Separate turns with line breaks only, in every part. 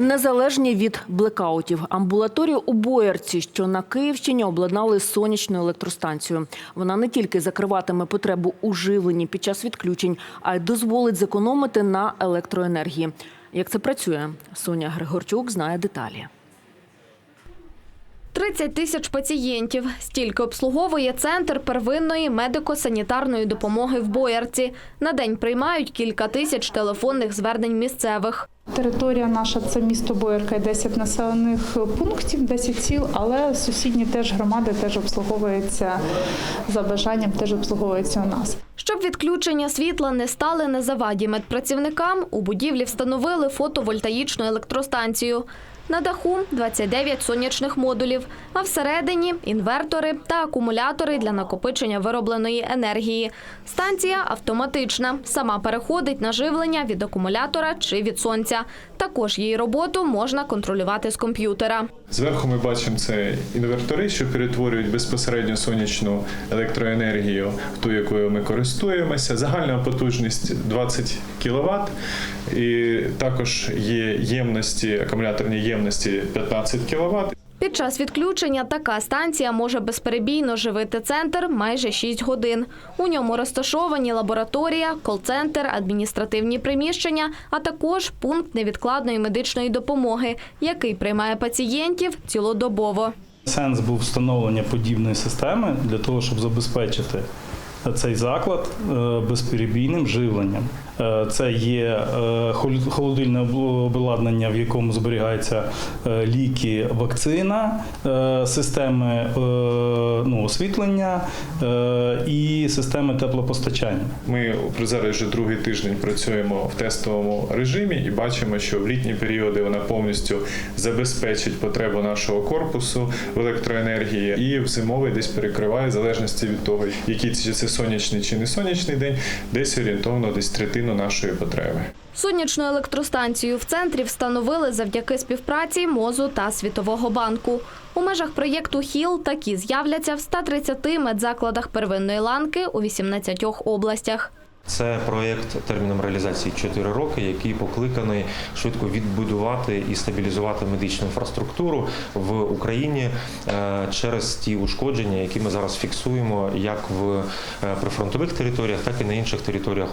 Незалежні від блекаутів, амбулаторію у Боярці, що на Київщині обладнали сонячною електростанцією. Вона не тільки закриватиме потребу у живленні під час відключень, а й дозволить зекономити на електроенергії. Як це працює? Соня Григорчук знає деталі.
30 тисяч пацієнтів. Стільки обслуговує центр первинної медико-санітарної допомоги в Боярці. На день приймають кілька тисяч телефонних звернень місцевих.
Територія наша це місто Боярка і 10 населених пунктів, 10 сіл, але сусідні теж громади теж обслуговуються за бажанням, теж обслуговуються у нас.
Щоб відключення світла не стали на заваді медпрацівникам, у будівлі встановили фотовольтаїчну електростанцію. На даху 29 сонячних модулів, а всередині інвертори та акумулятори для накопичення виробленої енергії. Станція автоматична, сама переходить на живлення від акумулятора чи від сонця. Також її роботу можна контролювати з комп'ютера.
Зверху ми бачимо це інвертори, що перетворюють безпосередньо сонячну електроенергію ту, якою ми користуємося. Загальна потужність 20 кВт. І також є ємності, акумуляторні ємності 15 кВт.
Під час відключення така станція може безперебійно живити центр майже 6 годин. У ньому розташовані лабораторія, кол-центр, адміністративні приміщення, а також пункт невідкладної медичної допомоги, який приймає пацієнтів цілодобово.
Сенс був встановлення подібної системи для того, щоб забезпечити цей заклад е, безперебійним живленням. Е, Це є е, холодильне обладнання, в якому зберігаються ліки, вакцина, системи ну, освітлення і системи теплопостачання.
Ми зараз вже другий тиждень працюємо в тестовому режимі і бачимо, що в літні періоди вона повністю забезпечить потребу нашого корпусу в електроенергії, і в зимовий десь перекриває в залежності від того, чи це сонячний чи не сонячний день, десь орієнтовно десь третину нашої потреби.
Сонячну електростанцію в центрі встановили завдяки співпраці МОЗу та Світового банку. У межах проєкту ХІЛ такі з'являться в 130 медзакладах первинної ланки у 18 областях.
Це проєкт терміном реалізації 4 роки, який покликаний швидко відбудувати і стабілізувати медичну інфраструктуру в Україні е, через ті ушкодження, які ми зараз фіксуємо як в е, прифронтових територіях, так і на інших територіях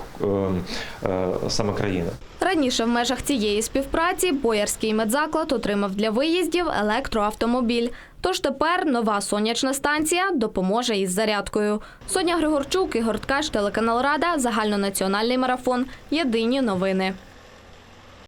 е, саме країни.
Раніше в межах цієї співпраці Боярський медзаклад отримав для виїздів електроавтомобіль. Тож тепер нова сонячна станція допоможе із зарядкою. Соня Григорчук, Ігор Ткач, телеканал Рада, загальнонаціональний марафон. Єдині новини.